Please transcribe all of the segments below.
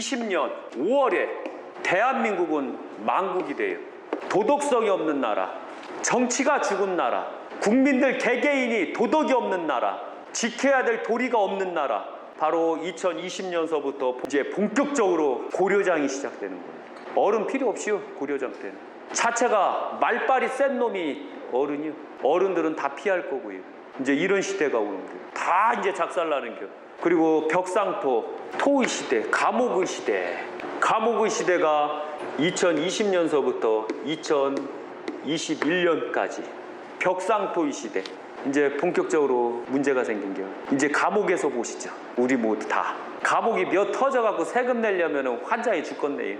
2020년 5월에 대한민국은 망국이 돼요. 도덕성이 없는 나라, 정치가 죽은 나라, 국민들 개개인이 도덕이 없는 나라, 지켜야 될 도리가 없는 나라. 바로 2020년서부터 이제 본격적으로 고려장이 시작되는 거예요. 어른 필요 없이요, 고려장 때는. 자체가 말빨이 센 놈이 어른이요. 어른들은 다 피할 거고요. 이제 이런 시대가 오는 거예요. 다 이제 작살나는 겨. 그리고 벽상토, 토의 시대, 감옥의 시대. 감옥의 시대가 2020년서부터 2021년까지 벽상토의 시대. 이제 본격적으로 문제가 생긴 겨. 이제 감옥에서 보시죠. 우리 모두 다. 감옥이 몇 터져갖고 세금 내려면 환장이 죽겠네요.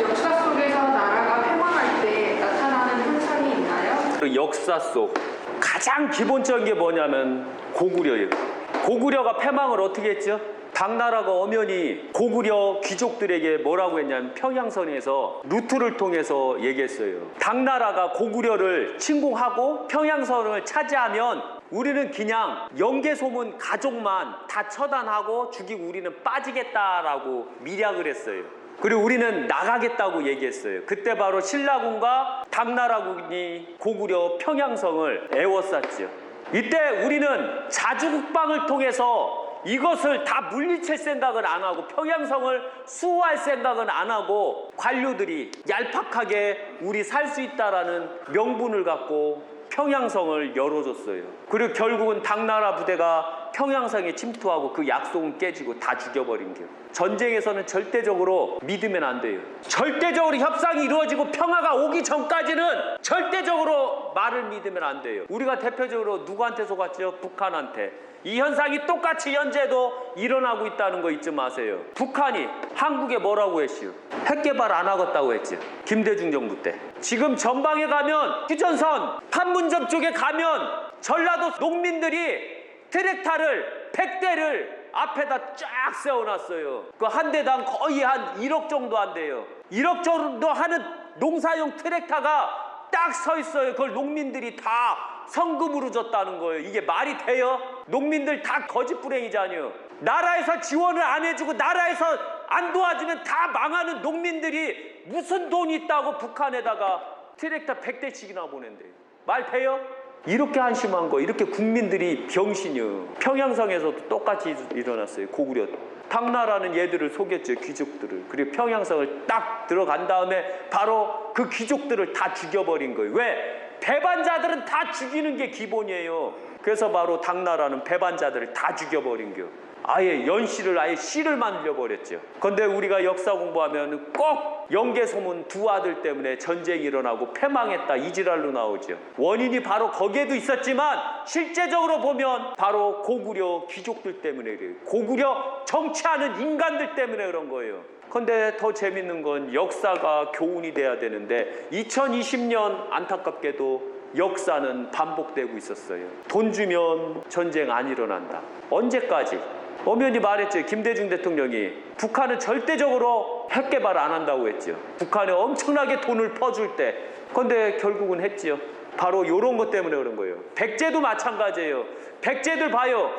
역사 속에서 나라가 폐망할 때 나타나는 현상이 있나요? 그 역사 속 가장 기본적인 게 뭐냐면 고구려예요. 고구려가 패망을 어떻게 했죠? 당나라가 엄연히 고구려 귀족들에게 뭐라고 했냐면 평양선에서 루트를 통해서 얘기했어요. 당나라가 고구려를 침공하고 평양선을 차지하면 우리는 그냥 영계소문 가족만 다 처단하고 죽이고 우리는 빠지겠다라고 미략을 했어요. 그리고 우리는 나가겠다고 얘기했어요. 그때 바로 신라군과 당나라군이 고구려 평양성을 애워쌌죠. 이때 우리는 자주국방을 통해서 이것을 다 물리칠 생각은 안 하고 평양성을 수호할 생각은 안 하고 관료들이 얄팍하게 우리 살 수 있다라는 명분을 갖고 평양성을 열어줬어요. 그리고 결국은 당나라 부대가 평양성에 침투하고 그 약속은 깨지고 다 죽여버린 거예요. 전쟁에서는 절대적으로 믿으면 안 돼요. 절대적으로 협상이 이루어지고 평화가 오기 전까지는 절대적으로 말을 믿으면 안 돼요. 우리가 대표적으로 누구한테 속았죠? 북한한테. 이 현상이 똑같이 현재도 일어나고 있다는 거 잊지 마세요. 북한이 한국에 뭐라고 했시오? 핵 개발 안 하겠다고 했죠. 김대중 정부 때. 지금 전방에 가면 휴전선 판문점 쪽에 가면 전라도 농민들이 트랙타를 100대를 앞에다 쫙 세워놨어요. 그 한 대당 거의 한 1억 정도 한대요. 1억 정도 하는 농사용 트랙타가 딱 서 있어요. 그걸 농민들이 다 성금으로 줬다는 거예요. 이게 말이 돼요? 농민들 다 거짓불행이잖아요. 나라에서 지원을 안 해주고 나라에서 안 도와주면 다 망하는 농민들이 무슨 돈이 있다고 북한에다가 트랙터 100대씩이나 보낸대요. 말 돼요? 이렇게 한심한 거, 이렇게 국민들이 병신이요. 평양성에서도 똑같이 일어났어요. 고구려. 당나라는 얘들을 속였죠. 귀족들을. 그리고 평양성을 딱 들어간 다음에 바로 그 귀족들을 다 죽여버린 거예요. 왜? 배반자들은 다 죽이는 게 기본이에요. 그래서 바로 당나라는 배반자들을 다 죽여버린 거예요. 아예 연씨를 아예 씨를 만들어 버렸죠. 근데 우리가 역사 공부하면 꼭 영계 소문 두 아들 때문에 전쟁이 일어나고 패망했다 이지랄로 나오죠. 원인이 바로 거기에도 있었지만 실제적으로 보면 바로 고구려 귀족들 때문에 그래요. 고구려 정치하는 인간들 때문에 그런 거예요. 근데 더 재밌는 건 역사가 교훈이 돼야 되는데 2020년 안타깝게도 역사는 반복되고 있었어요. 돈 주면 전쟁 안 일어난다. 언제까지? 엄연히 말했죠. 김대중 대통령이 북한은 절대적으로 핵 개발 안 한다고 했죠. 북한에 엄청나게 돈을 퍼줄 때. 근데 결국은 했지요. 바로 이런 것 때문에 그런 거예요. 백제도 마찬가지예요. 백제들 봐요.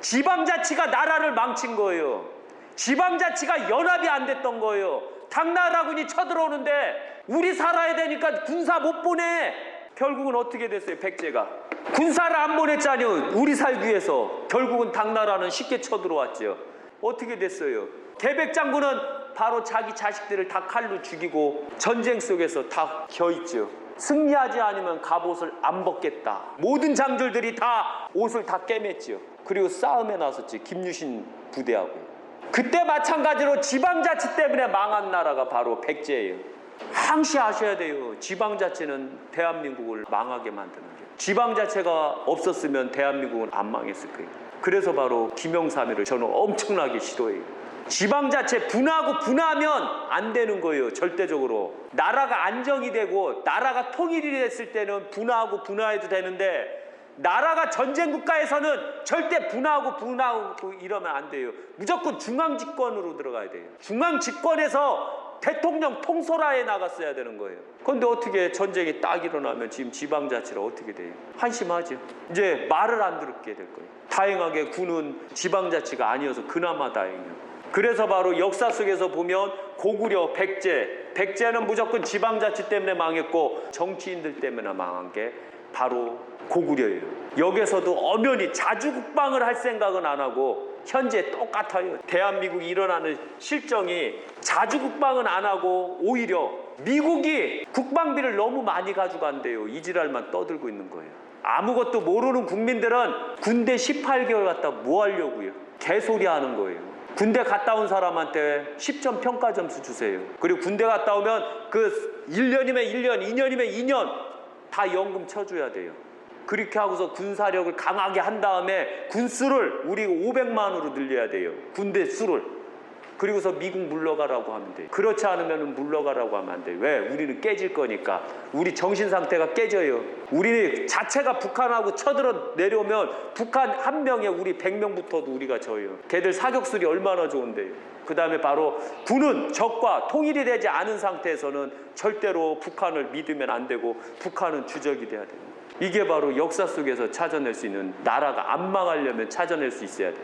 지방자치가 나라를 망친 거예요. 지방자치가 연합이 안 됐던 거예요. 당나라군이 쳐들어오는데 우리 살아야 되니까 군사 못 보내. 결국은 어떻게 됐어요? 백제가 군사를 안 보냈잖아요. 우리 살기 위해서 결국은 당나라는 쉽게 쳐들어왔죠. 어떻게 됐어요? 개백 장군은 바로 자기 자식들을 다 칼로 죽이고 전쟁 속에서 다 겨있죠. 승리하지 않으면 갑옷을 안 벗겠다. 모든 장졸들이 다 옷을 다 꿰맸죠. 그리고 싸움에 나섰지. 김유신 부대하고. 그때 마찬가지로 지방자치 때문에 망한 나라가 바로 백제예요. 항시 아셔야 돼요. 지방자치는 대한민국을 망하게 만드는 게. 지방 자체가 없었으면 대한민국은 안 망했을 거예요. 그래서 바로 김영삼이를 저는 엄청나게 싫어해요. 지방 자체 분하고 분하면 안 되는 거예요. 절대적으로. 나라가 안정이 되고 나라가 통일이 됐을 때는 분하고 분화해도 되는데 나라가 전쟁 국가에서는 절대 분하고 분하고 이러면 안 돼요. 무조건 중앙 집권으로 들어가야 돼요. 중앙 집권에서 대통령 통솔하에 나갔어야 되는 거예요. 그런데 어떻게 전쟁이 딱 일어나면 지금 지방자치를 어떻게 돼요? 한심하죠. 이제 말을 안 듣게 될 거예요. 다행하게 군은 지방자치가 아니어서 그나마 다행이에요. 그래서 바로 역사 속에서 보면 고구려, 백제, 백제는 무조건 지방자치 때문에 망했고 정치인들 때문에 망한 게 바로 고구려예요. 여기서도 엄연히 자주국방을 할 생각은 안 하고 현재 똑같아요. 대한민국이 일어나는 실정이 자주 국방은 안 하고 오히려 미국이 국방비를 너무 많이 가져간대요. 이 지랄만 떠들고 있는 거예요. 아무것도 모르는 국민들은 군대 18개월 갔다 뭐 하려고요? 개소리 하는 거예요. 군대 갔다 온 사람한테 10점 평가 점수 주세요. 그리고 군대 갔다 오면 그 1년이면 1년, 2년이면 2년 다 연금 쳐줘야 돼요. 그렇게 하고서 군사력을 강하게 한 다음에 군수를 우리 500만으로 늘려야 돼요. 군대 수를. 그리고서 미국 물러가라고 하면 돼. 그렇지 않으면 물러가라고 하면 안 돼. 왜? 우리는 깨질 거니까. 우리 정신 상태가 깨져요. 우리 자체가 북한하고 쳐들어 내려오면 북한 한 명에 우리 100명 붙어도 우리가 져요. 걔들 사격술이 얼마나 좋은데요. 그 다음에 바로 군은 적과 통일이 되지 않은 상태에서는 절대로 북한을 믿으면 안 되고 북한은 주적이 돼야 됩니다. 이게 바로 역사 속에서 찾아낼 수 있는 나라가 안 망하려면 찾아낼 수 있어야 돼요.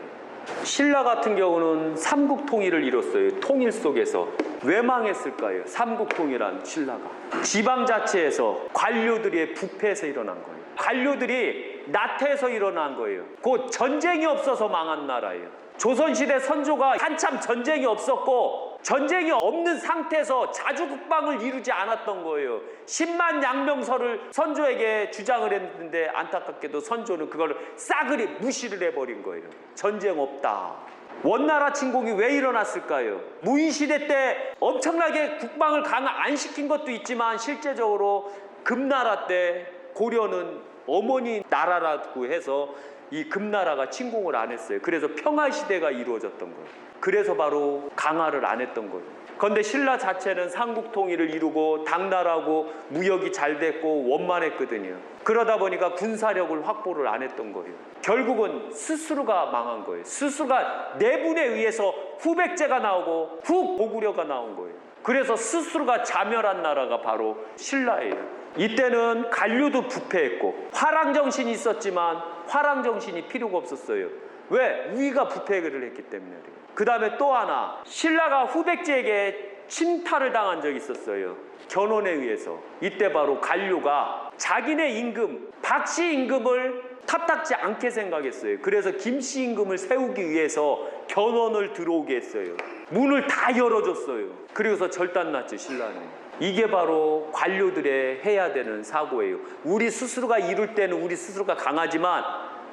신라 같은 경우는 삼국 통일을 이뤘어요. 통일 속에서 왜 망했을까요? 삼국 통일한 신라가 지방자치에서 관료들의 부패에서 일어난 거예요. 관료들이 나태해서 일어난 거예요. 곧 전쟁이 없어서 망한 나라예요. 조선시대 선조가 한참 전쟁이 없었고 전쟁이 없는 상태에서 자주 국방을 이루지 않았던 거예요. 10만 양명서를 선조에게 주장을 했는데 안타깝게도 선조는 그걸 싸그리 무시를 해버린 거예요. 전쟁 없다. 원나라 침공이 왜 일어났을까요? 무인시대 때 엄청나게 국방을 강화 안 시킨 것도 있지만 실제적으로 금나라 때 고려는 어머니 나라라고 해서 이 금나라가 침공을 안 했어요. 그래서 평화 시대가 이루어졌던 거예요. 그래서 바로 강화를 안 했던 거예요. 그런데 신라 자체는 삼국 통일을 이루고 당나라하고 무역이 잘 됐고 원만했거든요. 그러다 보니까 군사력을 확보를 안 했던 거예요. 결국은 스스로가 망한 거예요. 스스로가 내분에 의해서 후백제가 나오고 후 고구려가 나온 거예요. 그래서 스스로가 자멸한 나라가 바로 신라예요. 이때는 관료도 부패했고 화랑 정신이 있었지만 화랑 정신이 필요가 없었어요. 왜? 우위가 부패를 했기 때문에 그래요. 그 다음에 또 하나 신라가 후백제에게 침탈을 당한 적이 있었어요. 견훤에 의해서 이때 바로 관료가 자기네 임금 박씨 임금을 탑탁지 않게 생각했어요. 그래서 김씨 임금을 세우기 위해서 견훤을 들어오게 했어요. 문을 다 열어줬어요. 그리고서 절단났죠 신라는. 이게 바로 관료들의 해야 되는 사고예요. 우리 스스로가 이룰 때는 우리 스스로가 강하지만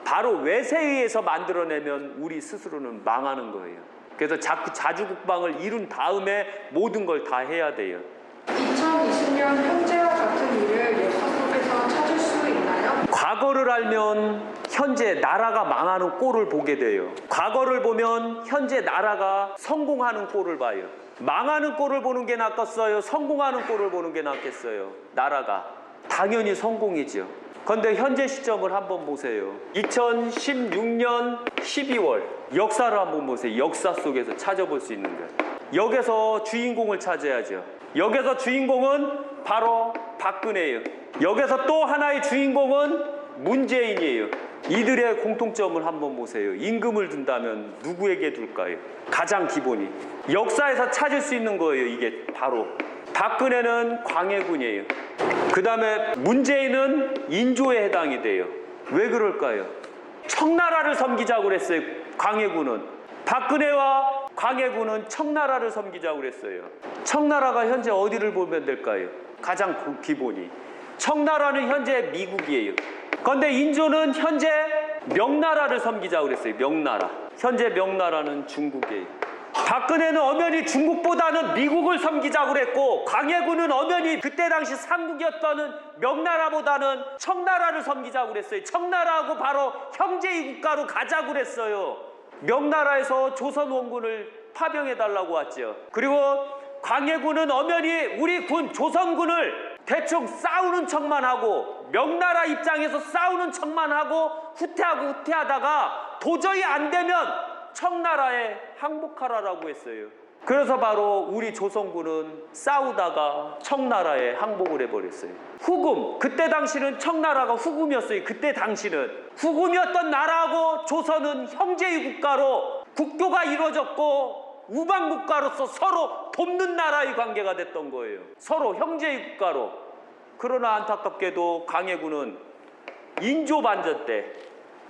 바로 외세에 의해서 만들어내면 우리 스스로는 망하는 거예요. 그래서 자꾸 자주 국방을 이룬 다음에 모든 걸 다 해야 돼요. 2020년 현재와 같은 일을 역사 속에서 찾을 수 있나요? 과거를 알면 현재 나라가 망하는 꼴을 보게 돼요. 과거를 보면 현재 나라가 성공하는 꼴을 봐요. 망하는 꼴을 보는 게 낫겠어요? 성공하는 꼴을 보는 게 낫겠어요? 나라가. 당연히 성공이죠. 그런데 현재 시점을 한번 보세요. 2016년 12월 역사를 한번 보세요. 역사 속에서 찾아볼 수 있는 것. 여기서 주인공을 찾아야죠. 여기서 주인공은 바로 박근혜예요. 여기서 또 하나의 주인공은 문재인이에요. 이들의 공통점을 한번 보세요. 임금을 둔다면 누구에게 둘까요? 가장 기본이. 역사에서 찾을 수 있는 거예요. 이게 바로. 박근혜는 광해군이에요. 그 다음에 문재인은 인조에 해당이 돼요. 왜 그럴까요? 청나라를 섬기자고 그랬어요. 광해군은. 박근혜와 광해군은 청나라를 섬기자고 그랬어요. 청나라가 현재 어디를 보면 될까요? 가장 고- 기본이. 청나라는 현재 미국이에요. 그런데 인조는 현재 명나라를 섬기자고 그랬어요. 명나라. 현재 명나라는 중국이에요. 박근혜는 엄연히 중국보다는 미국을 섬기자고 그랬고 광해군은 엄연히 그때 당시 삼국이었다는 명나라보다는 청나라를 섬기자고 그랬어요. 청나라하고 바로 형제의 국가로 가자고 그랬어요. 명나라에서 조선 원군을 파병해 달라고 왔죠. 그리고 광해군은 엄연히 우리 군 조선군을 대충 싸우는 척만 하고 명나라 입장에서 싸우는 척만 하고 후퇴하고 후퇴하다가 도저히 안 되면 청나라에 항복하라라고 했어요. 그래서 바로 우리 조선군은 싸우다가 청나라에 항복을 해버렸어요. 후금 그때 당시는 청나라가 후금이었어요. 그때 당시는 후금이었던 나라하고 조선은 형제의 국가로 국교가 이루어졌고 우방국가로서 서로 돕는 나라의 관계가 됐던 거예요. 서로 형제의 국가로. 그러나 안타깝게도 강해군은 인조반전 때,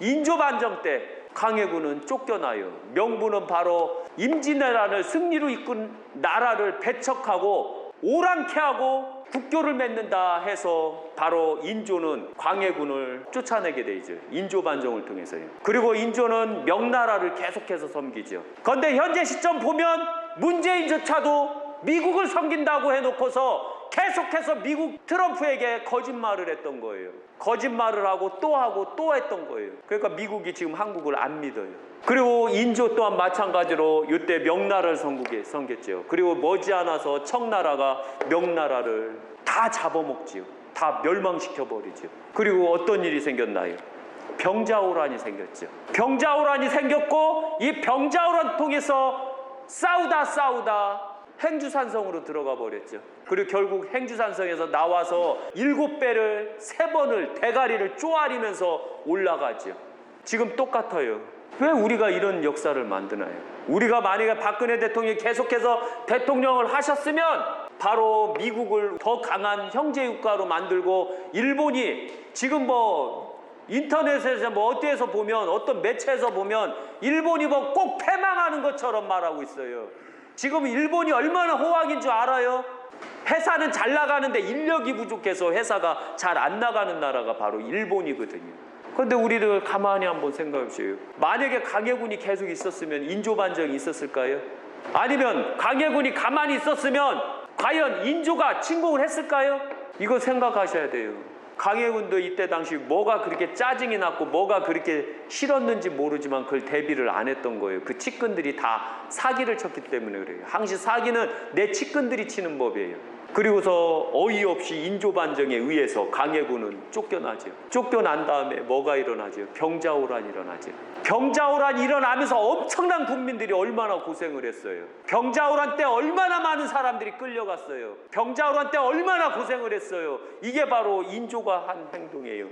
인조반정 때 강해군은 쫓겨나요. 명분은 바로 임진왜란을 승리로 이끈 나라를 배척하고 오랑캐 하고 국교를 맺는다 해서 바로 인조는 광해군을 쫓아내게 되죠. 인조 반정을 통해서요. 그리고 인조는 명나라를 계속해서 섬기죠. 그런데 현재 시점 보면 문재인조차도 미국을 섬긴다고 해놓고서 계속해서 미국 트럼프에게 거짓말을 했던 거예요. 거짓말을 하고 또 하고 또 했던 거예요. 그러니까 미국이 지금 한국을 안 믿어요. 그리고 인조 또한 마찬가지로 이때 명나라를 섬기게 섬겼죠. 그리고 머지않아서 청나라가 명나라를 다 잡아먹지요. 다 멸망시켜 버리죠. 그리고 어떤 일이 생겼나요? 병자호란이 생겼죠. 병자호란이 생겼고 이 병자호란 통해서 싸우다 싸우다 행주산성으로 들어가 버렸죠. 그리고 결국 행주산성에서 나와서 일곱 배를 세 번을 대가리를 쪼아리면서 올라가죠. 지금 똑같아요. 왜 우리가 이런 역사를 만드나요? 우리가 만약에 박근혜 대통령이 계속해서 대통령을 하셨으면 바로 미국을 더 강한 형제 국가로 만들고 일본이 지금 뭐 인터넷에서 뭐 어디에서 보면 어떤 매체에서 보면 일본이 뭐 꼭 패망하는 것처럼 말하고 있어요. 지금 일본이 얼마나 호황인 줄 알아요? 회사는 잘 나가는데 인력이 부족해서 회사가 잘 안 나가는 나라가 바로 일본이거든요. 그런데 우리를 가만히 한번 생각해 보세요. 만약에 강해군이 계속 있었으면 인조반정이 있었을까요? 아니면 강해군이 가만히 있었으면 과연 인조가 침공을 했을까요? 이거 생각하셔야 돼요. 강해군도 이때 당시 뭐가 그렇게 짜증이 났고 뭐가 그렇게 싫었는지 모르지만 그걸 대비를 안 했던 거예요. 그 측근들이 다 사기를 쳤기 때문에 그래요. 항시 사기는 내 측근들이 치는 법이에요. 그리고서 어이없이 인조반정에 의해서 강해군은 쫓겨나죠. 쫓겨난 다음에 뭐가 일어나죠? 병자호란이 일어나죠. 병자호란이 일어나면서 엄청난 국민들이 얼마나 고생을 했어요. 병자호란 때 얼마나 많은 사람들이 끌려갔어요. 병자호란 때 얼마나 고생을 했어요. 이게 바로 인조가 한 행동이에요.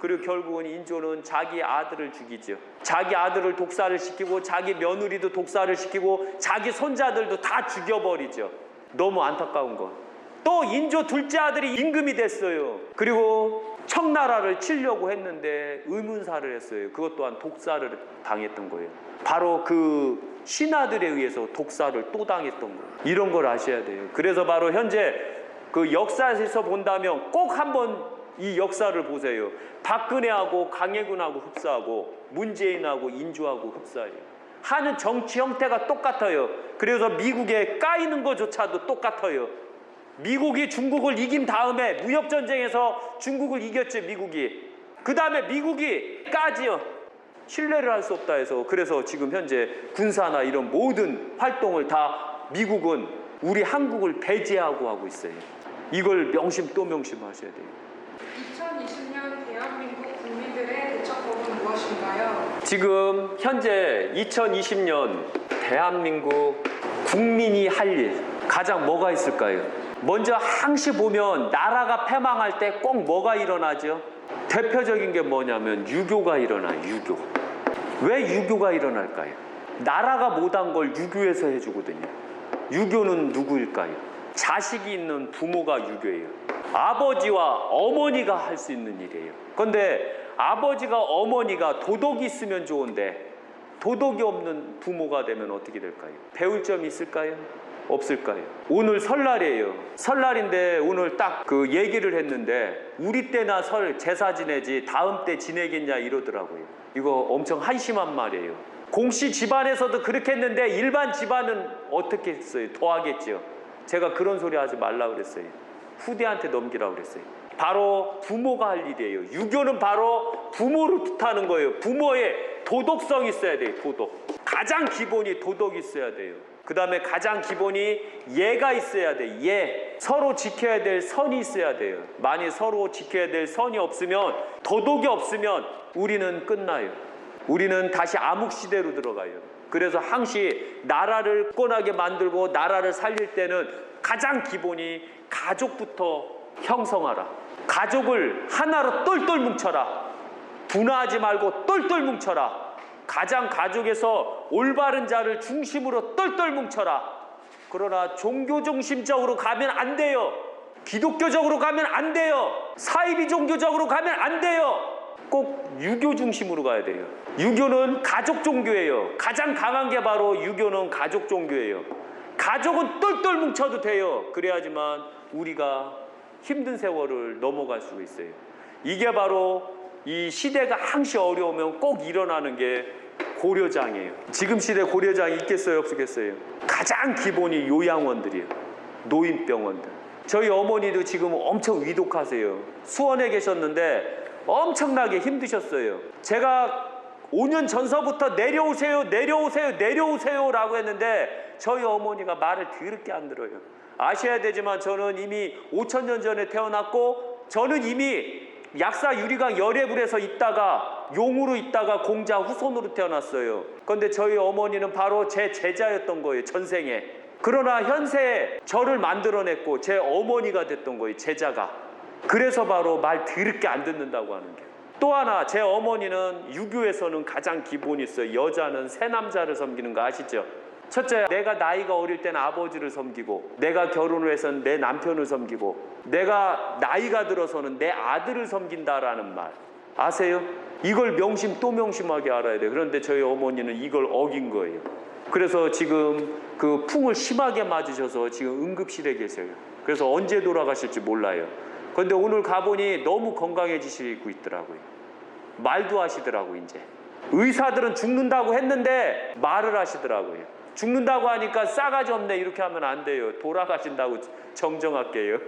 그리고 결국은 인조는 자기 아들을 죽이죠. 자기 아들을 독사를 시키고 자기 며느리도 독사를 시키고 자기 손자들도 다 죽여버리죠. 너무 안타까운 것. 또 인조 둘째 아들이 임금이 됐어요. 그리고 청나라를 치려고 했는데 의문사를 했어요. 그것 또한 독사를 당했던 거예요. 바로 그 신하들에 의해서 독사를 또 당했던 거예요. 이런 걸 아셔야 돼요. 그래서 바로 현재 그 역사에서 본다면 꼭 한번 이 역사를 보세요. 박근혜하고 강해군하고 흡사하고 문재인하고 인조하고 흡사해요. 하는 정치 형태가 똑같아요. 그래서 미국에 까이는 것조차도 똑같아요. 미국이 중국을 이긴 다음에 무역 전쟁에서 중국을 이겼죠 미국이 그 다음에 미국이 까지요 신뢰를 할 수 없다 해서 그래서 지금 현재 군사나 이런 모든 활동을 다 미국은 우리 한국을 배제하고 하고 있어요 이걸 명심 또 명심하셔야 돼요 2020년 대한민국 국민들의 대처법은 무엇인가요? 지금 현재 2020년 대한민국 국민이 할 일 가장 뭐가 있을까요? 먼저 항시 보면 나라가 패망할 때 꼭 뭐가 일어나죠? 대표적인 게 뭐냐면 유교가 일어나요. 유교. 왜 유교가 일어날까요? 나라가 못한 걸 유교에서 해주거든요. 유교는 누구일까요? 자식이 있는 부모가 유교예요. 아버지와 어머니가 할 수 있는 일이에요. 그런데 아버지가 어머니가 도덕이 있으면 좋은데 도덕이 없는 부모가 되면 어떻게 될까요? 배울 점이 있을까요? 없을까요? 오늘 설날이에요. 설날인데 오늘 딱 그 얘기를 했는데 우리 때나 설 제사 지내지 다음 때 지내겠냐 이러더라고요. 이거 엄청 한심한 말이에요. 공씨 집안에서도 그렇게 했는데 일반 집안은 어떻게 했어요? 더 하겠죠. 제가 그런 소리 하지 말라 그랬어요. 후대한테 넘기라고 그랬어요. 바로 부모가 할 일이에요. 유교는 바로 부모를 뜻하는 거예요. 부모의 도덕성이 있어야 돼요. 도덕. 가장 기본이 도덕이 있어야 돼요. 그 다음에 가장 기본이 예가 있어야 돼. 예. 서로 지켜야 될 선이 있어야 돼요. 만약 서로 지켜야 될 선이 없으면 도덕이 없으면 우리는 끝나요. 우리는 다시 암흑 시대로 들어가요. 그래서 항시 나라를 권하게 만들고 나라를 살릴 때는 가장 기본이 가족부터 형성하라. 가족을 하나로 똘똘 뭉쳐라. 분화하지 말고 똘똘 뭉쳐라. 가장 가족에서 올바른 자를 중심으로 똘똘 뭉쳐라. 그러나 종교 중심적으로 가면 안 돼요. 기독교적으로 가면 안 돼요. 사이비 종교적으로 가면 안 돼요. 꼭 유교 중심으로 가야 돼요. 유교는 가족 종교예요. 가장 강한 게 바로 유교는 가족 종교예요. 가족은 똘똘 뭉쳐도 돼요. 그래야지만 우리가 힘든 세월을 넘어갈 수 있어요. 이게 바로 이 시대가 항시 어려우면 꼭 일어나는 게 고려장이에요. 지금 시대 고려장이 있겠어요, 없겠어요? 가장 기본이 요양원들이에요. 노인병원들. 저희 어머니도 지금 엄청 위독하세요. 수원에 계셨는데 엄청나게 힘드셨어요. 제가 5년 전서부터 내려오세요, 내려오세요, 내려오세요 라고 했는데 저희 어머니가 말을 더럽게 안 들어요. 아셔야 되지만 저는 이미 5천 년 전에 태어났고 저는 이미 약사 유리강 열애불에서 있다가 용으로 있다가 공자 후손으로 태어났어요. 그런데 저희 어머니는 바로 제 제자였던 거예요. 전생에. 그러나 현세에 저를 만들어냈고 제 어머니가 됐던 거예요. 제자가. 그래서 바로 말 더럽게 안 듣는다고 하는 게. 또 하나 제 어머니는 유교에서는 가장 기본이 있어요. 여자는 새 남자를 섬기는 거 아시죠? 첫째, 내가 나이가 어릴 때는 아버지를 섬기고, 내가 결혼을 해서는 내 남편을 섬기고, 내가 나이가 들어서는 내 아들을 섬긴다라는 말. 아세요? 이걸 명심 또 명심하게 알아야 돼요. 그런데 저희 어머니는 이걸 어긴 거예요. 그래서 지금 그 풍을 심하게 맞으셔서 지금 응급실에 계세요. 그래서 언제 돌아가실지 몰라요. 그런데 오늘 가보니 너무 건강해지시고 있더라고요. 말도 하시더라고 이제. 의사들은 죽는다고 했는데 말을 하시더라고요. 죽는다고 하니까 싸가지 없네 이렇게 하면 안 돼요. 돌아가신다고 정정할게요.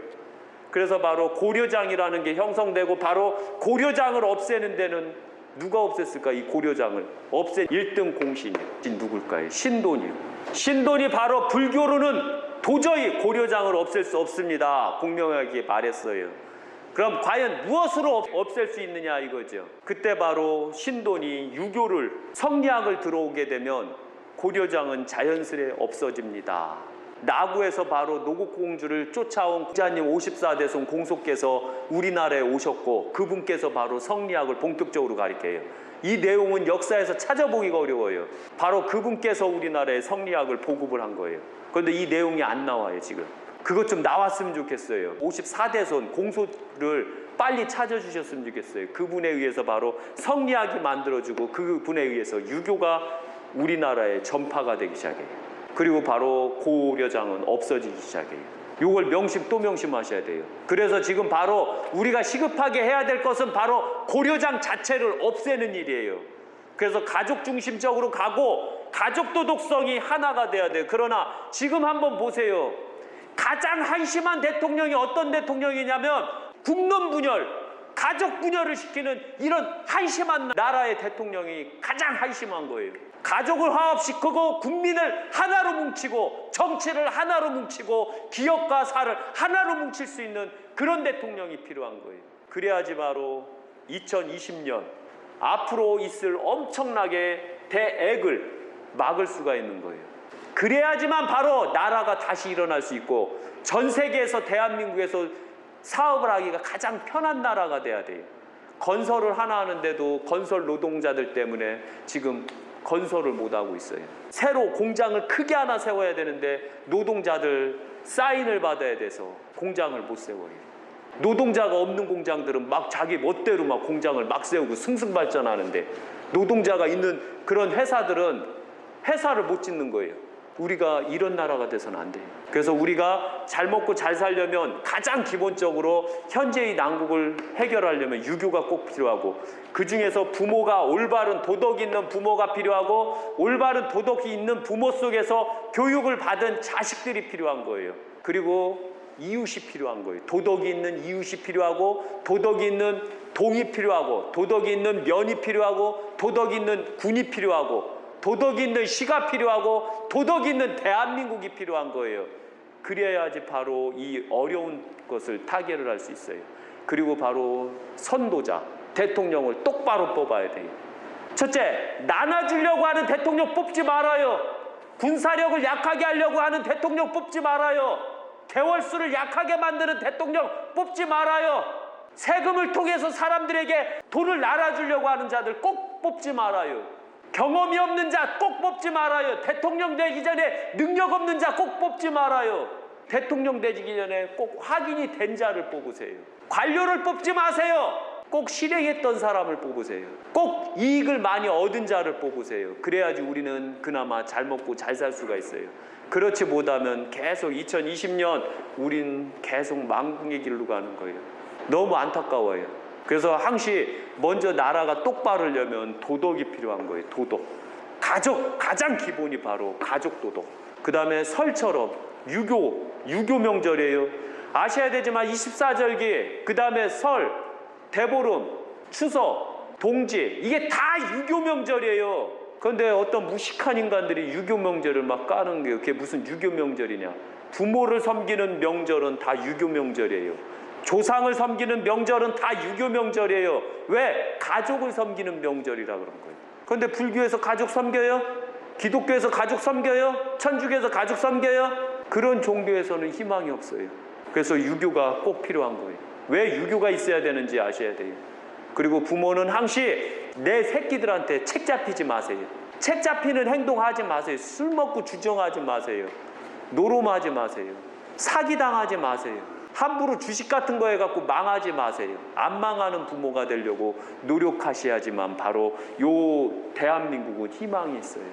그래서 바로 고려장이라는 게 형성되고 바로 고려장을 없애는 데는 누가 없앴을까 이 고려장을 없앤 1등 공신이요. 누굴까요? 신돈이요. 신돈이 바로 불교로는 도저히 고려장을 없앨 수 없습니다. 공명하게 말했어요. 그럼 과연 무엇으로 없- 없앨 수 있느냐 이거죠. 그때 바로 신돈이 유교를 성리학을 들어오게 되면 고려장은 자연스레 없어집니다. 나구에서 바로 노국공주를 쫓아온 국자님 54대손 공소께서 우리나라에 오셨고 그분께서 바로 성리학을 본격적으로 가르쳐요. 이 내용은 역사에서 찾아보기가 어려워요. 바로 그분께서 우리나라에 성리학을 보급을 한 거예요. 그런데 이 내용이 안 나와요, 지금. 그것 좀 나왔으면 좋겠어요. 54대손 공소를 빨리 찾아주셨으면 좋겠어요. 그분에 의해서 바로 성리학이 만들어지고 그분에 의해서 유교가 우리나라에 전파가 되기 시작해요. 그리고 바로 고려장은 없어지기 시작해요. 요걸 명심 또 명심하셔야 돼요. 그래서 지금 바로 우리가 시급하게 해야 될 것은 바로 고려장 자체를 없애는 일이에요. 그래서 가족 중심적으로 가고 가족 도덕성이 하나가 돼야 돼요. 그러나 지금 한번 보세요. 가장 한심한 대통령이 어떤 대통령이냐면 국론 분열, 가족 분열을 시키는 이런 한심한 나라의 대통령이 가장 한심한 거예요. 가족을 화합시키고 국민을 하나로 뭉치고 정치를 하나로 뭉치고 기업과 사를 하나로 뭉칠 수 있는 그런 대통령이 필요한 거예요. 그래야지 바로 2020년 앞으로 있을 엄청나게 대액을 막을 수가 있는 거예요. 그래야지만 바로 나라가 다시 일어날 수 있고 전 세계에서 대한민국에서 사업을 하기가 가장 편한 나라가 돼야 돼요. 건설을 하나 하는데도 건설 노동자들 때문에 지금 건설을 못 하고 있어요. 새로 공장을 크게 하나 세워야 되는데 노동자들 사인을 받아야 돼서 공장을 못 세워요. 노동자가 없는 공장들은 막 자기 멋대로 막 공장을 막 세우고 승승발전하는데 노동자가 있는 그런 회사들은 회사를 못 짓는 거예요. 우리가 이런 나라가 돼서는 안 돼요. 그래서 우리가 잘 먹고 잘 살려면 가장 기본적으로 현재의 난국을 해결하려면 유교가 꼭 필요하고 그 중에서 부모가 올바른 도덕 있는 부모가 필요하고 올바른 도덕이 있는 부모 속에서 교육을 받은 자식들이 필요한 거예요. 그리고 이웃이 필요한 거예요. 도덕이 있는 이웃이 필요하고 도덕이 있는 동이 필요하고 도덕이 있는 면이 필요하고 도덕이 있는 군이 필요하고 도덕이 있는 시가 필요하고 도덕이 있는 대한민국이 필요한 거예요. 그래야지 바로 이 어려운 것을 타개를 할 수 있어요. 그리고 바로 선도자, 대통령을 똑바로 뽑아야 돼요. 첫째, 나눠주려고 하는 대통령 뽑지 말아요. 군사력을 약하게 하려고 하는 대통령 뽑지 말아요. 개월수를 약하게 만드는 대통령 뽑지 말아요. 세금을 통해서 사람들에게 돈을 날아주려고 하는 자들 꼭 뽑지 말아요. 경험이 없는 자 꼭 뽑지 말아요. 대통령 되기 전에 능력 없는 자 꼭 뽑지 말아요. 대통령 되기 전에 꼭 확인이 된 자를 뽑으세요. 관료를 뽑지 마세요. 꼭 실행했던 사람을 뽑으세요. 꼭 이익을 많이 얻은 자를 뽑으세요. 그래야지 우리는 그나마 잘 먹고 잘 살 수가 있어요. 그렇지 못하면 계속 2020년 우린 계속 망궁의 길로 가는 거예요. 너무 안타까워요. 그래서 항시 먼저 나라가 똑바르려면 도덕이 필요한 거예요. 도덕. 가족 가장 기본이 바로 가족 도덕. 그 다음에 설처럼 유교 유교 명절이에요. 아셔야 되지만 24절기 그 다음에 설 대보름 추석 동지 이게 다 유교 명절이에요. 그런데 어떤 무식한 인간들이 유교 명절을 막 까는 게 그게 무슨 유교 명절이냐? 부모를 섬기는 명절은 다 유교 명절이에요. 조상을 섬기는 명절은 다 유교 명절이에요. 왜? 가족을 섬기는 명절이라 그런 거예요. 그런데 불교에서 가족 섬겨요? 기독교에서 가족 섬겨요? 천주교에서 가족 섬겨요? 그런 종교에서는 희망이 없어요. 그래서 유교가 꼭 필요한 거예요. 왜 유교가 있어야 되는지 아셔야 돼요. 그리고 부모는 항시 내 새끼들한테 책 잡히지 마세요. 책 잡히는 행동하지 마세요. 술 먹고 주정하지 마세요. 노름하지 마세요. 사기당하지 마세요. 함부로 주식 같은 거 해 갖고 망하지 마세요. 안 망하는 부모가 되려고 노력하셔야지만 바로 요 대한민국은 희망이 있어요.